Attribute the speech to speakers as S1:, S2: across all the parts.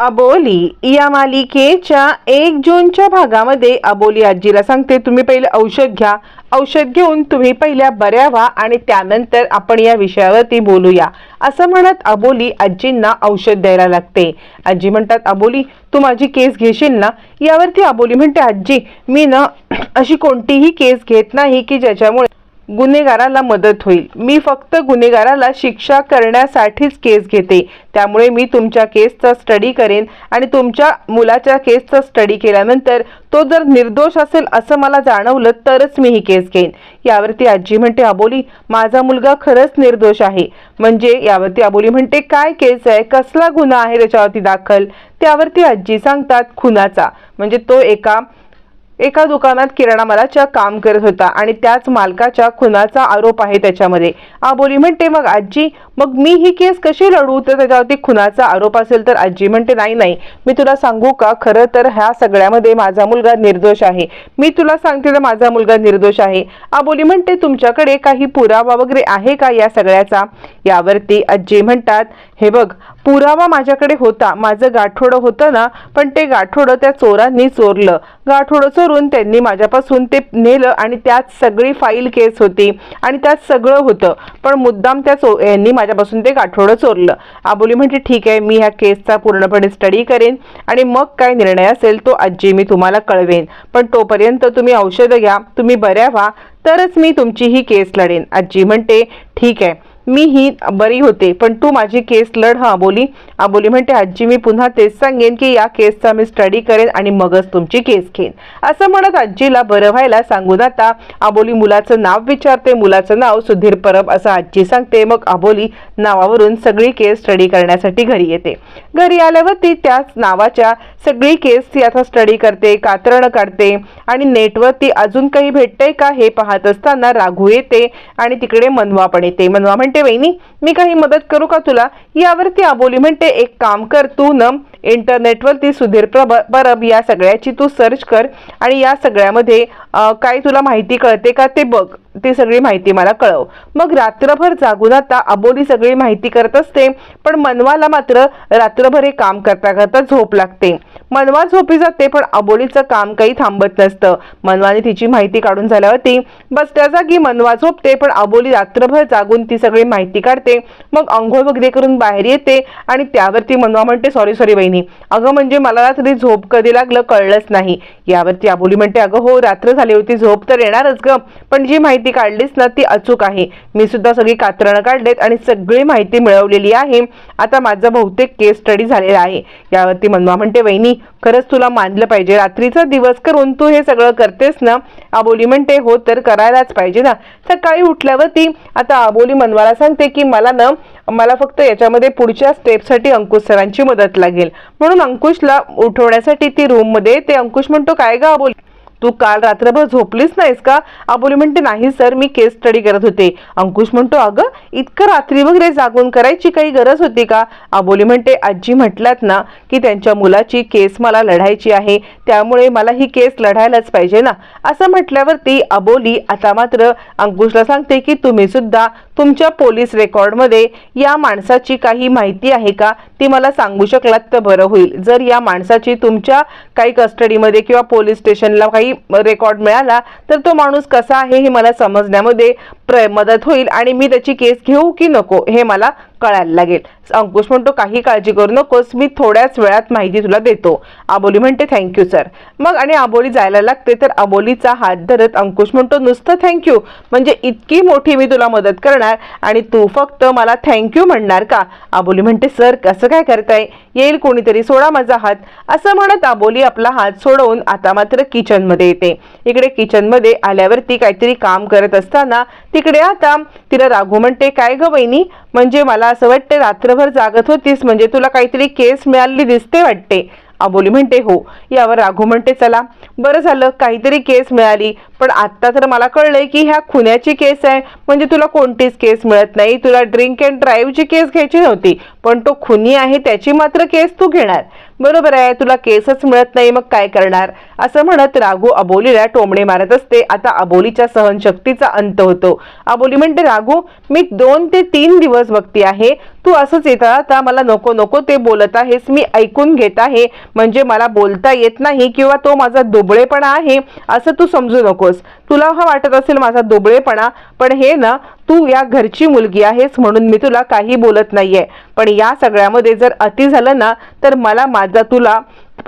S1: अबोली या मालिकेच्या एक जूनच्या भागामध्ये अबोली आजीला सांगते तुम्ही पहिले औषध घ्या. औषध घेऊन तुम्ही पहिल्या बऱ्या व्हा आणि त्यानंतर आपण या विषयावरती बोलूया. असं म्हणत अबोली आजींना औषध द्यायला लागते. आजी म्हणतात अबोली तू माझी केस घेशील ना? यावरती अबोली म्हणते आजी मी ना अशी कोणतीही केस घेत नाही की ज्याच्यामुळे गुन्हेगाराला मदत होईल. मी फक्त गुन्हेगाराला शिक्षा करण्यासाठीच केस घेते. त्यामुळे मी तुमच्या केसचा स्टडी करेन आणि तुमच्या मुलाच्या केसचा स्टडी केल्यानंतर तो जर निर्दोष असेल असं मला जाणवलं तरच मी ही केस घेईन. यावरती आजी म्हणते अबोली माझा मुलगा खरंच निर्दोष आहे. म्हणजे यावरती अबोली म्हणते काय केस आहे? कसला गुन्हा आहे? त्याच्यावरती दाखल. त्यावरती आजी सांगतात खुनाचा. म्हणजे तो एका एका दुकानात किराणा मालाच्या काम करत होता आणि त्याच मालकाच्या खुनाचा आरोप आहे त्याच्यामध्ये. आबोली म्हणते मग आजी मग मी ही केस कशी लढू तर त्याच्यावरती खुनाचा आरोप असेल तर आजी म्हणते नाही नाही. मी तुला सांगू का? खरं तर ह्या सगळ्यामध्ये माझा मुलगा निर्दोष आहे. मी तुला सांगते तर माझा मुलगा निर्दोष आहे. आबोली म्हणते तुमच्याकडे काही पुरावा वगैरे आहे का या सगळ्याचा? यावरती आजी म्हणतात हे बघ पुरावा माझ्याकडे होता. माझं गाठोडं होतं ना पण ते गाठोडं त्या चोरांनी चोरलं. गाठोडं चोरून त्यांनी माझ्यापासून ते नेलं आणि त्यात सगळी फाईल केस होती आणि त्यात सगळं होतं. पण मुद्दाम त्या चो यांनी माझ्यापासून ते गाठोडं चोरलं. आबोली म्हणजे ठीक आहे मी ह्या केसचा पूर्णपणे स्टडी करेन आणि मग काय निर्णय असेल तो आजी मी तुम्हाला कळवेन. पण तोपर्यंत तुम्ही औषधं घ्या तुम्ही बऱ्या व्हा तरच मी तुमची ही केस लढेन. आजी म्हणते ठीक आहे. मी ही बरी होते पण तू माझी केस लढ. हा बोली. आबोली म्हणते आजी मी पुन्हा तेच सांगेन की या केसचा मी स्टडी करेन आणि मगच तुमची केस घेईन. असं म्हणत आजीला बरं व्हायला सांगून आता आबोली मुलाचं नाव विचारते. मुलाचं नाव सुधीर परब असं आजी सांगते. मग आबोली नावावरून सगळी केस स्टडी करण्यासाठी घरी येते. घरी आल्यावर ती त्याच नावाच्या सगळी केस ती आता स्टडी करते कातरणं काढते आणि नेटवर ती अजून काही भेटतंय का हे पाहत असताना राघू येते आणि तिकडे मनवा पण येते. मनवा म्हणते वहिनी मी काही मदत करू का तुला? यावरती आबोली म्हणते एक काम कर तू न इंटरनेटवरती सुधीर प्रभ परब या सगळ्याची तू सर्च कर आणि या सगळ्यामध्ये काय तुला माहिती कळते का ते बघ. ती सगळी माहिती मला कळव. मग रात्रभर जागून आता अबोली सगळी माहिती करत असते पण मनवाला मात्र रात्रभर हे काम करता करता झोप लागते. मनवा झोपी जाते पण अबोलीचं काम काही थांबत नसतं. मनवाने तिची माहिती काढून झाल्यावरती बसल्या जागी मनवा झोपते पण अबोली रात्रभर जागून ती सगळी माहिती काढते. मग आंघोळ वगैरे करून बाहेर येते आणि त्यावरती मनवा म्हणते सॉरी सॉरी बहिणी. अगं म्हणजे मला रात्री झोप कधी लागलं कळलंच नाही. यावरती आबोली म्हणते अगं हो रात्र झाली होती झोप तर येणारच ग. पण जी माहिती काढलीस ना ती अचूक आहे. मी सुद्धा सगळी कात्रणं काढलेत आणि सगळी माहिती मिळवलेली आहे. आता माझा बहुतेक केस स्टडी झालेला आहे. यावरती मनवा म्हणते वहिनी खरंच तुला मानलं पाहिजे. रात्रीचा दिवस करून तू हे सगळं करतेस ना? आबोली म्हणते हो तर करायलाच पाहिजे ना. सकाळी उठल्यावरती आता आबोली मनवाला सांगते की मला ना मला फक्त याच्यामध्ये पुढच्या स्टेपसाठी अंकुश सरांची मदत लागेल. म्हणून अंकुशला उठवण्यासाठी ती रूममध्ये ते अंकुश म्हणतो काय गा बोल. तू काल रात्रभर झोपलीच नाहीस का? अबोली म्हणते नाही सर मी केस स्टडी करत होते. अंकुश म्हणतो अगं इतकं रात्री वगैरे जागून करायची काही गरज होती का? अबोली म्हणते आजी म्हटलात ना की त्यांच्या मुलाची केस मला लढायची आहे त्यामुळे मला ही केस लढायलाच पाहिजे ना? असं म्हटल्यावरती अबोली आता मात्र अंकुशला सांगते की तुम्ही सुद्धा तुमच्या पोलीस रेकॉर्डमध्ये या माणसाची काही माहिती आहे का? ती मला सांगू शकलात तर बरं होईल. जर या माणसाची तुमच्या काही कस्टडीमध्ये किंवा पोलीस स्टेशनला काही रेकॉर्ड मिळाला तर तो माणूस कसा आहे हे मला समजण्यामध्ये प्र मदत होईल आणि मी त्याची केस घेऊ की नको हे मला कळायला लागेल. अंकुश म्हणतो काही काळजी करू नकोस मी थोड्याच वेळात माहिती तुला देतो. आबोली म्हणते थँक्यू सर मग आणि आबोली जायला लागते तर आबोलीचा हात धरत अंकुश म्हणतो नुसतं थँक्यू म्हणजे इतकी मोठी मी तुला मदत करणार आणि तू फक्त मला थँक्यू म्हणणार का? आबोली म्हणते सर कसं काय करताय? येईल कोणीतरी सोडा माझा हात. असं म्हणत आबोली आपला हात सोडवून आता मात्र किचनमध्ये येते. इकडे किचनमध्ये आल्यावरती काहीतरी काम करत असताना तिकडे आता तिला राघू म्हणते काय ग वहिनी म्हणजे मला असं वाटतं रात्रभर जागत होतीस म्हणजे तुला काहीतरी केस मिळाली दिसते वाटते. आबोली म्हणते हो. यावर राघू म्हणते चला. बरं झालं काहीतरी केस मिळाली. पण आत्ता तर मला कळलंय की ह्या खुन्याची केस आहे. म्हणजे तुला कोणतीच केस मिळत नाही. तुला ड्रिंक अँड ड्राईव्हची केस घ्यायची नव्हती. पण तो खुनी आहे त्याची मात्र केस तू घेणार. बरोबर आहे तुला केसच मिळत नाही मग काय करणार? असं म्हणत राघू अबोलीला टोमणे मारत असते. आता अबोलीच्या सहनशक्तीचा अंत होतो. अबोली म्हणते राघू मी दोन ते तीन दिवस बघते आहे. तू असंच येत आता मला नको नको ते बोलत आहेस मी ऐकून घेत आहे. म्हणजे मला बोलता येत नाही किंवा तो माझा दुबळेपणा आहे असं तू समजू नकोस. तुला हा वाटत असेल माझा दुबळेपणा पण हे ना तू या घरची मुलगी आहेस म्हणून मी तुला काही बोलत नाहीये. पण या सगळ्यामध्ये जर अति झालं ना तर मला माझा तुला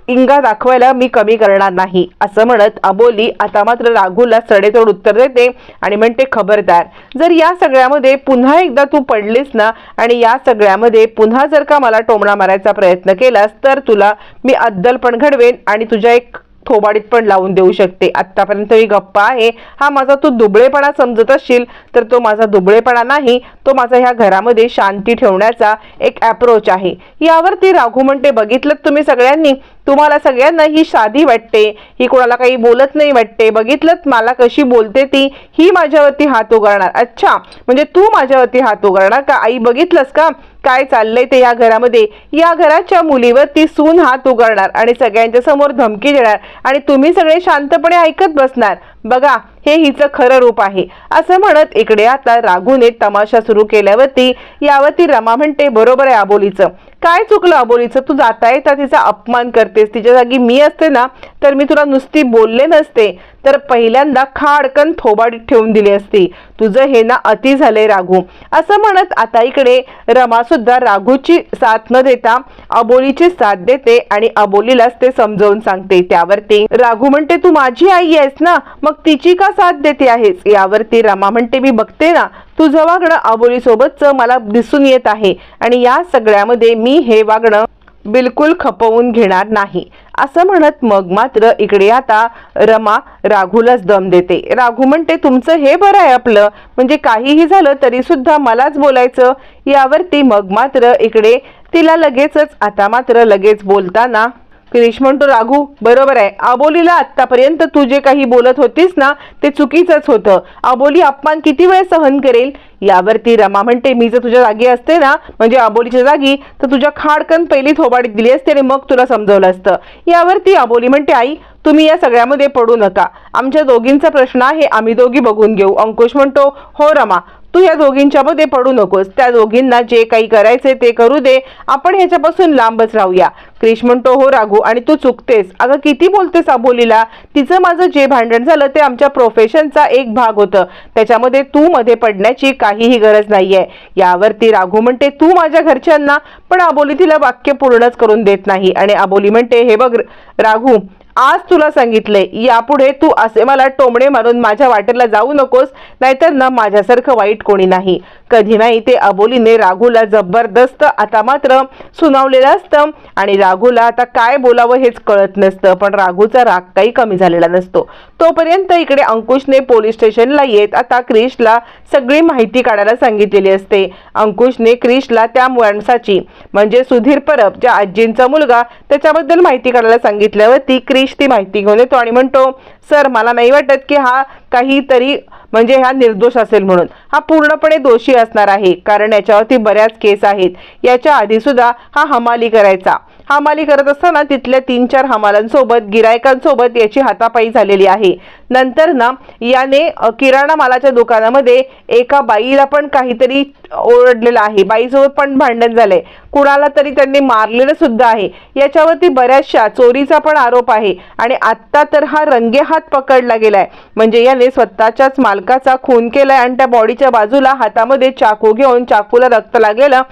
S1: इंगा दाखवायला मी कमी करणार नाही असं म्हणत अबोली आता मात्र राघूला सडेतोड उत्तर देते आणि म्हणते खबरदार जर या सगळ्यामध्ये पुन्हा एकदा तू पडलीस ना आणि या सगळ्यामध्ये पुन्हा जर का मला टोमणा मारायचा प्रयत्न केलास तर तुला मी अद्दल पण घडवेन आणि तुझ्या एक थोबाडीत पण लावून देऊ शकते. आत्तापर्यंत ही गप्पा आहे. हा माझा तू दुबळेपणा समजत असशील तर तो माझा दुबळेपणा नाही. तो माझा ह्या घरामध्ये शांती ठेवण्याचा एक अप्रोच आहे. यावरती राघू म्हणते बघितलं तुम्ही सगळ्यांनी? तुम्हाला सगळ्यांना ही साधी वाटते ही कोणाला काही बोलत नाही वाटते. बघितलं मला कशी बोलते ती ही माझ्यावरती हात उगारणार. अच्छा म्हणजे तू माझ्यावरती हात उगारणार का? आई बघितलंस का? काय चाललंय ते या घरामध्ये? या घराच्या मुलीवर ती सून हात उगारणार आणि सगळ्यांच्या समोर धमकी देणार आणि तुम्ही सगळे शांतपणे ऐकत बसणार. बघा हे हिचं खरं रूप आहे. असं म्हणत इकडे आता राघूने तमाशा सुरू केल्यावरती यावरती रमा म्हणते बरोबर आहे आबोलीचं. काय चुकलं अबोलीचं तू जाता येता तिचा अपमान करतेस. तिच्या जागी मी असते ना तर मी तुला नुसती बोलले नसते. तर पहिल्यांदा खाडकन थोबाडीत ठेवून दिली असती. तुझं हे ना अति झालंय राघू. असं म्हणत आता इकडे रमा सुद्धा राघूची साथ न देता अबोलीची साथ देते आणि अबोलीलाच ते समजावून सांगते. त्यावरती राघू म्हणते तू माझी आई आहेस ना मग तिची का साथ देते आहेस? यावरती रमा म्हणते मी बघते ना तुझं वागणं अबोलीसोबतच मला दिसून येत आहे आणि या सगळ्यामध्ये मी हे वागणं बिलकुल खपवून घेणार नाही. असं म्हणत मग मात्र इकडे आता रमा राघूलाच दम देते. राघू म्हणते तुमचं हे बरं आहे आपलं. म्हणजे काहीही झालं तरी सुद्धा मलाच बोलायचं. यावरती मग मात्र इकडे तिला लगेचच आता मात्र लगेच बोलताना क्रिश म्हणतो राघू बरोबर आहे. आबोलीला आत्तापर्यंत तू जे काही बोलत होतीस ना ते चुकीचंच होतं. आबोली अपमान किती वेळ सहन करेल? यावरती रमा म्हणते मी जर तुझ्या जागी असते ना म्हणजे आबोलीच्या जागी तर तुझ्या खाडकन पहिली थोबाडीत दिली असते आणि मग तुला समजवलं असतं. यावरती आबोली म्हणते आई तुम्ही या सगळ्यामध्ये पडू नका. आमच्या दोघींचा प्रश्न आहे आम्ही दोघी बघून घेऊ. अंकुश म्हणतो हो रमा तू या दोघींच्या मध्ये पडू नकोस. त्या दोघींना जे काही करायचे ते करू दे. आपण ह्याच्यापासून लांबच राहूया. क्रिश म्हणतो हो राघू आणि तू चुकतेस. अगं किती बोलतेस अबोलीला? तिचं माझं जे भांडण झालं ते आमच्या प्रोफेशनचा एक भाग होतं. त्याच्यामध्ये तू मध्ये पडण्याची काहीही गरज नाहीये. यावरती राघू म्हणते तू माझ्या घरच्यांना. पण अबोली तिला वाक्य पूर्णच करून देत नाही. आणि अबोली म्हणते हे बघ राघू आज तुला सांगितले यापुढे तू असे मला टोमणे मारून माझ्या वाटेला जाऊ नकोस नाहीतर ना माझ्यासारखं वाईट कोणी नाही. कधी नाही ते अबोलीने राघूला जबरदस्त आता मात्र सुनावलेलं असतं. आणि राघूला आता काय बोलावं हेच कळत नसतं पण राघूचा राग काही कमी झालेला नसतो. तोपर्यंत इकडे अंकुशने पोलीस स्टेशनला येत आता क्रिशला सगळी माहिती काढायला सांगितलेली असते. अंकुशने क्रिशला त्या माणसाची म्हणजे सुधीर परब ज्या आजींचा मुलगा त्याच्याबद्दल माहिती काढायला सांगितल्यावरती क्रिश ती माहिती घेऊन येतो आणि म्हणतो सर मला नाही वाटत की हा काहीतरी म्हणजे हा निर्दोष असेल म्हणून. हा पूर्णपणे दोषी असणार आहे. कारण याच्यावरती बऱ्याच केस आहेत. याच्या आधी सुद्धा हा हमाली करायचा. हमाली करत असताना तिथल्या तीन चार हमालांसोबत गिरायकांसोबत याची हातापाई झालेली आहे. नंतर ना याने किराणा मालाच्या दुकानामध्ये एका बाईला पण काहीतरी ओरडलेलं आहे. बाईसोबत पण भांडण झालंय. कुणाला तरी त्यांनी मारलेलं सुद्धा आहे. याच्यावरती बऱ्याचशा चोरीचा पण आरोप आहे. आणि आत्ता तर हा रंगेहात पकडला गेलाय. म्हणजे याने स्वतःच्याच मालकाचा खून केलाय आणि त्या बॉडीच्या बाजूला हातामध्ये चाकू घेऊन चाकूला रक्त लागलेलं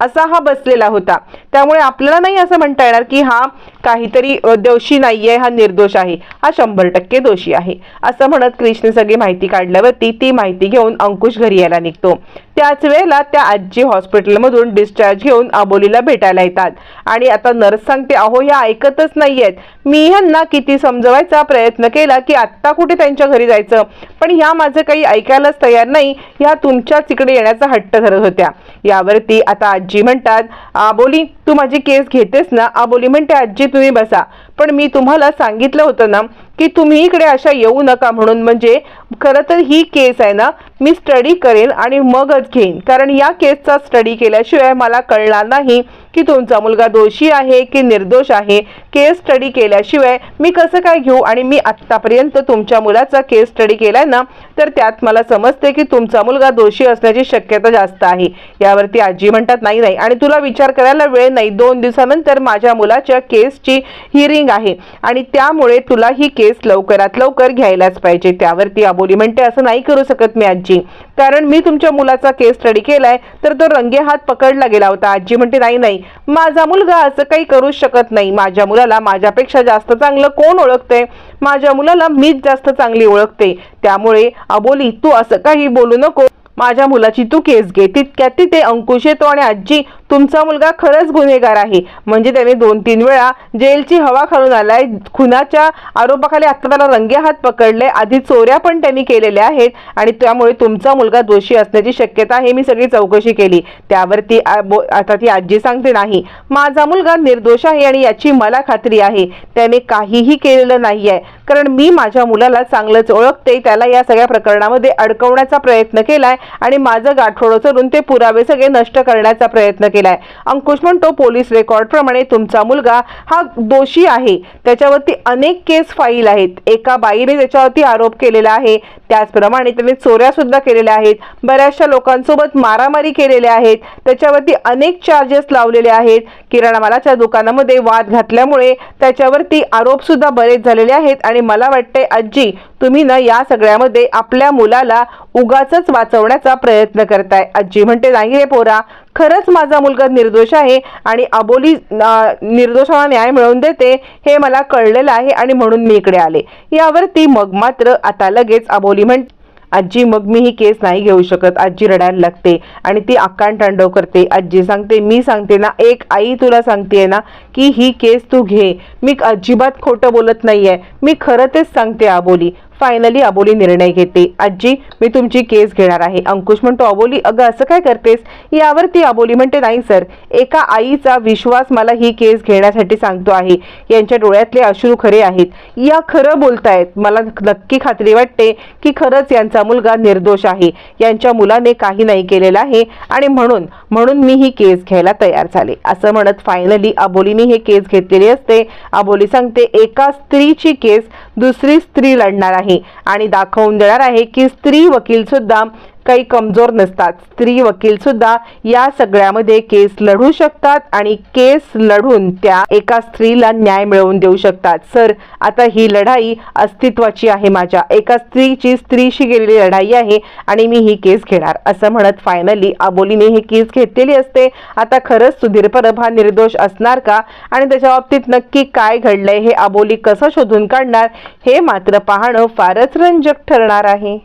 S1: असा हा बसलेला होता. त्यामुळे आपल्याला नाही असं म्हणता येणार की हा काहीतरी दोषी नाहीये हा निर्दोष आहे. हा शंभर टक्के दोषी आहे. असं म्हणत क्रिशने सगळी माहिती काढल्यावरती ती माहिती घेऊन अंकुश घरी यायला निघतो. त्याच वेळेला त्या आजी हॉस्पिटलमधून डिस्चार्ज घेऊन आबोलीला भेटायला येतात. आणि आता नर्स सांगते अहो ह्या ऐकतच नाहीयेत. मी ह्यांना किती समजवायचा प्रयत्न केला की आत्ता कुठे त्यांच्या घरी जायचं? पण ह्या माझं काही ऐकायलाच तयार नाही. ह्या तुमच्याच इकडे येण्याचा हट्ट धरत होत्या. यावरती आता आजी म्हणतात आबोली तू माझी केस घेतेस ना? आबोली म्हणते आजी तुम्ही बसा. पण मी तुम्हाला सांगितलं होतं ना की तुम्ही इकडे अशा येऊ नका म्हणून. म्हणजे खरं तर ही केस आहे ना मी स्टडी करेन आणि मगच घेईन. कारण या केसचा स्टडी केल्याशिवाय मला कळणार नाही. की तुमचा मुलगा दोषी आहे की निर्दोष आहे केस स्टडी केल्याशिवाय मी कसं काय घेऊ आणि मी आत्तापर्यंत तुमच्या मुलाचा केस स्टडी केलाय ना तर त्यात मला समजते की तुमचा मुलगा दोषी असण्याची शक्यता जास्त आहे. यावरती आजी म्हणतात नाही नाही. आणि तुला विचार करायला वेळ नाही. दोन दिवसानंतर माझ्या मुलाच्या केसची हिअरिंग आहे आणि त्यामुळे तुला ही केस लवकरात लवकर घ्यायलाच पाहिजे. त्यावरती आबोली म्हणते असं नाही करू शकत मी आजी. कारण मी तुमच्या मुलाचा केस स्टडी केलाय तर तो रंगे हात पकडला गेला होता. आजी म्हणते नाही नाही माझा मुलगा असं काही करू शकत नाही. माझ्या मुलाला माझ्यापेक्षा जास्त चांगलं कोण ओळखते माझ्या मुलाला मीच जास्त चांगली ओळखते. त्यामुळे अबोली तू असं काही बोलू नको. माझ्या मुलाची तू केस घे. तितक्यात तिथे अंकुश येतो आणि आजी तुमचा मुलगा खरंच गुन्हेगार आहे. म्हणजे त्याने दोन तीन वेळा जेलची हवा खालून आलाय. खुनाच्या आरोपाखाली आता त्याला रंगे हात पकडले. आधी चोऱ्या पण त्यांनी केलेल्या आहेत आणि त्यामुळे तुमचा मुलगा दोषी असण्याची शक्यता आहे. मी सगळी चौकशी केली. त्यावरती आ- बो- आता ती आजी सांगते नाही माझा मुलगा निर्दोष आहे आणि याची मला खात्री आहे. त्याने काहीही केलेलं नाही आहे कारण मी माझ्या मुलाला चांगलंच ओळखते. त्याला या सगळ्या प्रकरणामध्ये अडकवण्याचा प्रयत्न केलाय आणि माझं गाठोडं चरून ते पुरावे सगळे नष्ट करण्याचा प्रयत्न केला केलाय. अंकुश म्हणतो पोलीस रेकॉर्ड प्रमाणे तुमचा मुलगा हा दोषी आहे. त्याच्यावरती अनेक केस फाईल आहेत. एका बाईने त्याच्यावरती आरोप केलेला आहे. त्याचप्रमाणे त्याने चोऱ्या सुद्धा केलेल्या आहेत. बऱ्याचशा लोकांसोबत मारामारी केलेल्या आहेत. त्याच्यावरती अनेक चार्जेस लावलेले आहेत. किराणा मालाच्या दुकानामध्ये वाद घातल्यामुळे त्याच्यावरती आरोप सुद्धा बरेच झालेले आहेत. आणि मला वाटते आजी तुम्ही ना या सगळ्यामध्ये आपल्या मुलाला उगाच वाचवण्याचा प्रयत्न करताय. आजी म्हणते नाही रे पोरा खरंच माझा मुलगा निर्दोष आहे आणि अबोली निर्दोषाला न्याय मिळवून देते हे मला कळलेलं आहे आणि म्हणून मी इकडे आले. यावरती मग मात्र आता लगेच अबोली म्हण आजी मग मी ही केस नाही घेऊ शकत. आजी रडायला लागते आणि ती आकांड तांडव करते. आजी सांगते मी सांगते ना एक आई तुला सांगते ना की ही केस तू घे. मी अजिबात खोटं बोलत नाही आहे मी खरं तेच सांगते आबोली फायनली अबोली निर्णय घेते. आजी मी तुमची केस घेणार आहे. अंकुश म्हणतो अबोली अगं असं काय करतेस? यावरती अबोली म्हणते नाही सर. एका आईचा विश्वास मला ही केस घेण्यासाठी सांगतो आहे. यांच्या डोळ्यातले अश्रू खरे आहेत. या खरं बोलतायत. मला नक्की खात्री वाटते की खरंच यांचा मुलगा निर्दोष आहे. यांच्या मुलाने काही नाही केलेलं आहे आणि म्हणून म्हणून मी ही केस घ्यायला तयार झाले. असं म्हणत फायनली अबोलीने हे केस घेतलेली असते. अबोली सांगते एका स्त्रीची केस दुसरी स्त्री लढणार आहे. आणि दाखवून देणार आहे की स्त्री वकील सुद्धा काही कमजोर नसतात. स्त्री वकील सुद्धा या सगळ्यामध्ये केस लढू शकतात आणि केस लढून त्या एका स्त्रीला न्याय मिळवून देऊ शकतात. सर आता ही लढाई अस्तित्वाची आहे माझ्या. एका स्त्रीची स्त्रीशी गेलेली लढाई आहे आणि मी ही केस घेणार. असं म्हणत फायनली अबोलीने ही केस घेतलेली असते. आता खरंच सुधीर परब हा निर्दोष असणार का? आणि त्याच्या बाबतीत नक्की काय घडलंय हे आबोली कसं शोधून काढणार हे मात्र पाहणं फारच रंजक ठरणार आहे.